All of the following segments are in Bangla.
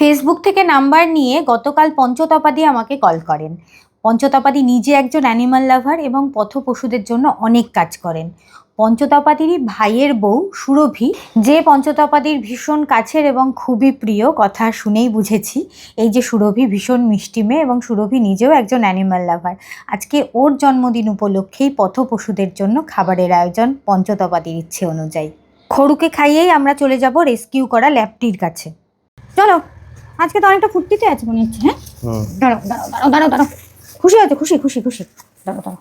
ফেসবুক থেকে নাম্বার নিয়ে গতকাল পঞ্চতপাদি আমাকে কল করেন। পঞ্চতপাদি নিজে একজন অ্যানিমাল লাভার এবং পথ পশুদের জন্য অনেক কাজ করেন। পঞ্চতপাদিরই ভাইয়ের বউ সুরভি, যে পঞ্চতপাদির ভীষণ কাছের এবং খুবই প্রিয়, কথা শুনেই বুঝেছি। এই যে সুরভি ভীষণ মিষ্টি মেয়ে এবং সুরভি নিজেও একজন অ্যানিমাল লাভার আজকে ওর জন্মদিন উপলক্ষেই পথ পশুদের জন্য খাবারের আয়োজন পঞ্চতপাদির ইচ্ছে অনুযায়ী। খড়ুকে খাইয়েই আমরা চলে যাব রেস্কিউ করা ল্যাপটির কাছে। চলো। আজকে তো অনেকটা ফুর্তিতে আছে মনে হচ্ছে হ্যাঁ? দাঁড়াও দাঁড়াও দাঁড়াও দাঁড়াও দাঁড়াও। খুশি আছে খুশি খুশি খুশি। দাঁড়াও দাঁড়াও।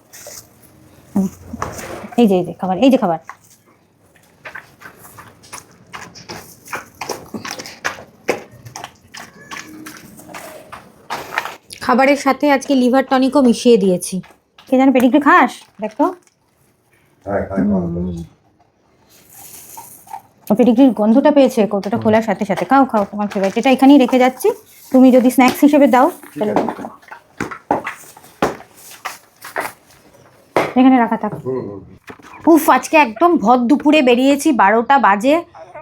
এই যে এই যে খাবার এই যে খাবার। খাবারের সাথে আজকে লিভার টনিকও মিশিয়ে দিয়েছি। কে জানো পেডিগ্রি খাস দেখ হ্যাঁ পেডিগ্রির গন্ধটা পেয়েছে কৌটোটা খোলার সাথে সাথে। খাও খাও তোমার ফেভারিট এটা এখানেই রেখে যাচ্ছি তুমি যদি স্ন্যাক্স হিসেবে দাও তাহলে এখানে রাখা থাক। উফ আজকে একদম ভর দুপুরে বেরিয়েছি বারোটা বাজে।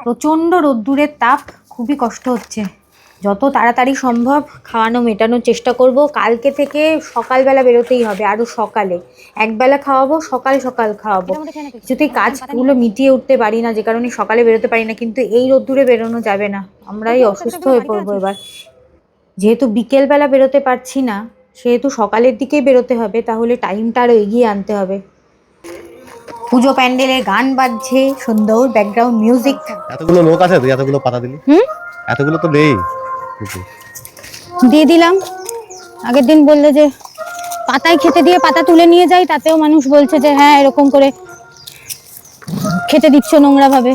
প্রচণ্ড রোদ্দুরের তাপ খুবই কষ্ট হচ্ছে। যত তাড়াতাড়ি সম্ভব খাওয়ানো মেটানোর চেষ্টা করব। কালকে থেকে সকালবেলা বেরোতেই হবে আরও সকালে। একবেলা খাওয়াবো সকাল সকাল খাওয়াবো। কিছুতেই কাজগুলো মিটিয়ে উঠতে পারি না যে কারণে সকালে বেরোতে পারি না কিন্তু এই রোদ্দুরে বেরোনো যাবে না। আমরাই অসুস্থ হয়ে পড়ব এবার। যেহেতু বিকেলবেলা বেরোতে পারছি না সেহেতু সকালের দিকেই বেরোতে হবে তাহলে টাইমটা আরও এগিয়ে আনতে হবে। পুজো প্যান্ডেলে গান বাজছে সুন্দর ব্যাকগ্রাউন্ড মিউজিক এতগুলো লোক আছে তুই এতগুলো পাতা দিলি? হুম? এতগুলো তো নেই। দিয়ে দিলাম। আগের দিন বললে যে, পাতায় খেতে দিয়ে পাতা তুলে নিয়ে যাই, তাতেও মানুষ বলছে যে হ্যাঁ এরকম করে খেতে দিচ্ছ নোংরা ভাবে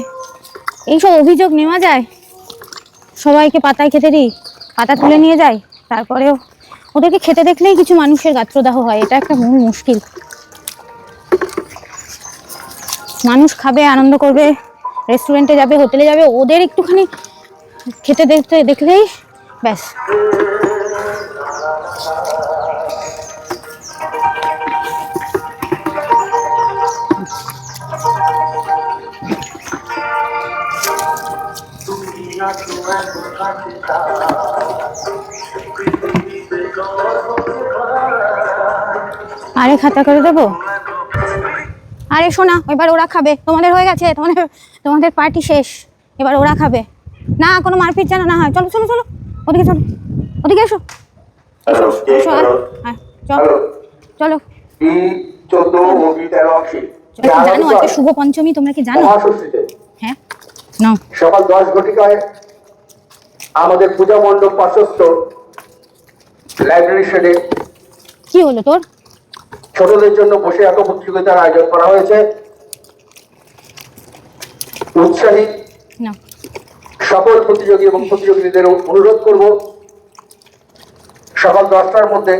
এইসব অভিযোগ নেওয়া যায়? সবাইকে পাতায় খেতে দিই, পাতা তুলে নিয়ে যাই, তারপরেও ওদেরকে খেতে দেখলেই কিছু মানুষের গাত্রদাহ হয়, এটা একটা মূল মুশকিল। মানুষ খাবে, আনন্দ করবে রেস্টুরেন্টে যাবে হোটেলে যাবে, ওদের একটুখানি খেতে দেখতে দেখলেই ব্যাস। আরে খাতা করে দেবো? আরে শোনা, এবার ওরা খাবে। তোমাদের হয়ে গেছে, তোমাদের তোমাদের পার্টি শেষ। এবার ওরা খাবে। না, কোনো মারপিট যেন না হয়। চলো চলো চলো। ওদিকে চলো ওদিকে এসো। চলো জানো আজকে শুভ পঞ্চমী তোমরা কি জানো? হ্যাঁ সকাল দশ ঘটিকায় আমাদের পূজা মণ্ডপ পার্শ্বস্থ লাইব্রেরি শেডে কি হলো তোর? ছোটদের জন্য বসে একক প্রতিযোগিতার আয়োজন করা হয়েছে। উৎসাহী নাও। সকল প্রতিযোগী এবং প্রতিযোগীদের অনুরোধ করব, সকাল দশটার মধ্যে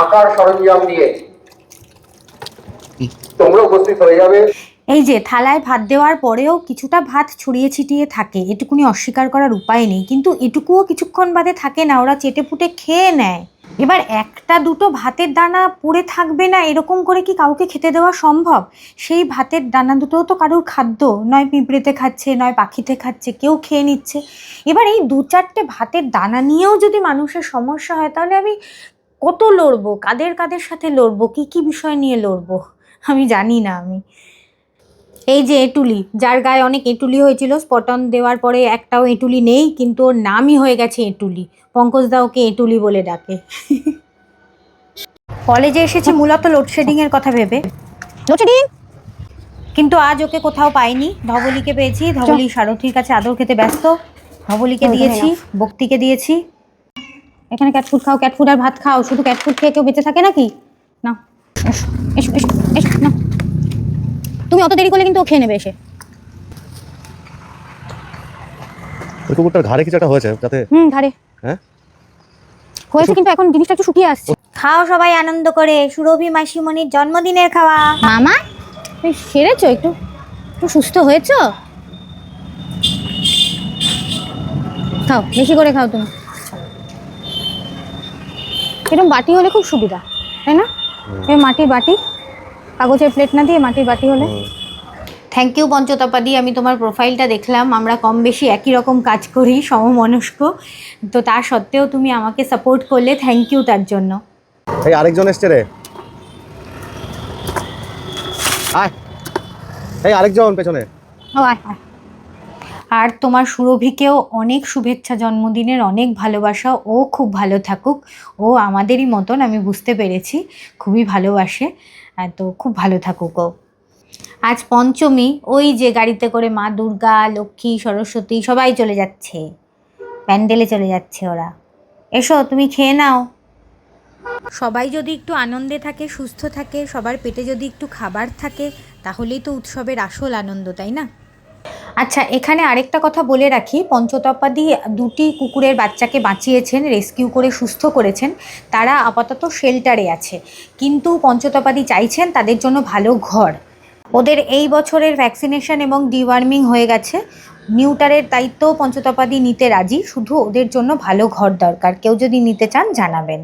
আঁকার সরঞ্জাম নিয়ে তোমরা উপস্থিত হয়ে যাবে। এই যে, থালায় ভাত দেওয়ার পরেও কিছুটা ভাত ছড়িয়ে ছিটিয়ে থাকে, এটুকুনি অস্বীকার করার উপায় নেই। কিন্তু এটুকুও কিছুক্ষণ বাদে থাকে না, ওরা চেটে পুটে খেয়ে নেয়। এবার একটা দুটো ভাতের দানা পড়ে থাকবে না, এরকম করে কি কাউকে খেতে দেওয়া সম্ভব? সেই ভাতের দানা দুটোও তো কারোর খাদ্য, নয় পিঁপড়েতে খাচ্ছে, নয় পাখিতে খাচ্ছে, কেউ খেয়ে নিচ্ছে। এবার এই দু চারটে ভাতের দানা নিয়েও যদি মানুষের সমস্যা হয়, তাহলে আমি কত লড়বো? কাদের কাদের সাথে লড়বো? কি কি বিষয় নিয়ে লড়বো? আমি জানি না আমি। এই যে এটুলি যার গায়ে অনেক এঁটুলি হয়েছিল স্পটন দেওয়ার পরে একটাও এঁটুলি নেই কিন্তু ওর নামই হয়ে গেছে এঁটুলি। পঙ্কজদা ওকে এঁটুলি বলে ডাকে। কলেজে এসেছি মূলত লোডশেডিং এর কথা ভেবে। লোডশেডিং কিন্তু আজ ওকে কোথাও পাইনি। ধবলিকে পেয়েছি ধবলি সারথীর কাছে আদর খেতে ব্যস্ত। ধবলিকে দিয়েছি বক্তিকে দিয়েছি। এখানে ক্যাট ফুড খাও ক্যাট ফুড আর ভাত খাও শুধু ক্যাট ফুড খেয়ে কেউ বেঁচে থাকে নাকি? না এসো এসো এসো। তুমি অত দেরি করলে কিন্তু ও খেয়ে নেবে এসে। ওই কুকুরটার ঘাড়ে কিছু একটা হয়েছে যাতে হুম ধারে হ্যাঁ? হয়েছে কিন্তু এখন জিনিসটা একটু শুকিয়ে আসছে। খাও সবাই আনন্দ করে। সুরভি মাসিমণির জন্মদিনের খাওয়া। মামা তুমি সেরেছো একটু। একটু সুস্থ হয়েছো? খাও বেশি করে খাও তুমি। এরকম বাটি হলে খুব সুবিধা তাই না? এই মাটির বাটি। কাগজের প্লেট না দিয়ে মাটির বাটি হলে? থ্যাংক ইউ পঞ্চতাপাদি আমি তোমার প্রোফাইলটা দেখলাম। আমরা কম বেশি একই রকম কাজ করি সমমনস্ক। তো তা সত্ত্বেও তুমি আমাকে সাপোর্ট করলে। থ্যাংক ইউ তার জন্য। এই আরেকজন এসছে রে। আয়। এই আরেকজন পেছনে। ও আয়, আয়। আর তোমার সুরভিকেও অনেক শুভেচ্ছা, জন্মদিনের অনেক ভালোবাসা, ও খুব ভালো থাকুক। ও আমাদেরই মতন, আমি বুঝতে পেরেছি, খুবই ভালোবাসে তো খুব ভালো থাকুক ও। আজ পঞ্চমী, ওই যে গাড়িতে করে মা দুর্গা, লক্ষ্মী, সরস্বতী, সবাই চলে যাচ্ছে। প্যান্ডেলে চলে যাচ্ছে ওরা। এসো, তুমি খেয়ে নাও। সবাই যদি একটু আনন্দে থাকে, সুস্থ থাকে, সবার পেটে যদি একটু খাবার থাকে, তাহলেই তো উৎসবের আসল আনন্দ, তাই না? আচ্ছা এখানে আরেকটা কথা বলে রাখি। পঞ্চতপাদি দুটি কুকুরের বাচ্চাকে বাঁচিয়েছেন, রেস্কিউ করে, সুস্থ করেছেন। তারা আপাতত শেল্টারে আছে। কিন্তু পঞ্চতপাদি চাইছেন তাদের জন্য ভালো ঘর। ওদের এই বছরের ভ্যাকসিনেশন এবং ডিওয়ার্মিং হয়ে গেছে। নিউটারের দায়িত্ব পঞ্চতপাদি নিতে রাজি। শুধু ওদের জন্য ভালো ঘর দরকার। কেউ যদি নিতে চান, জানাবেন।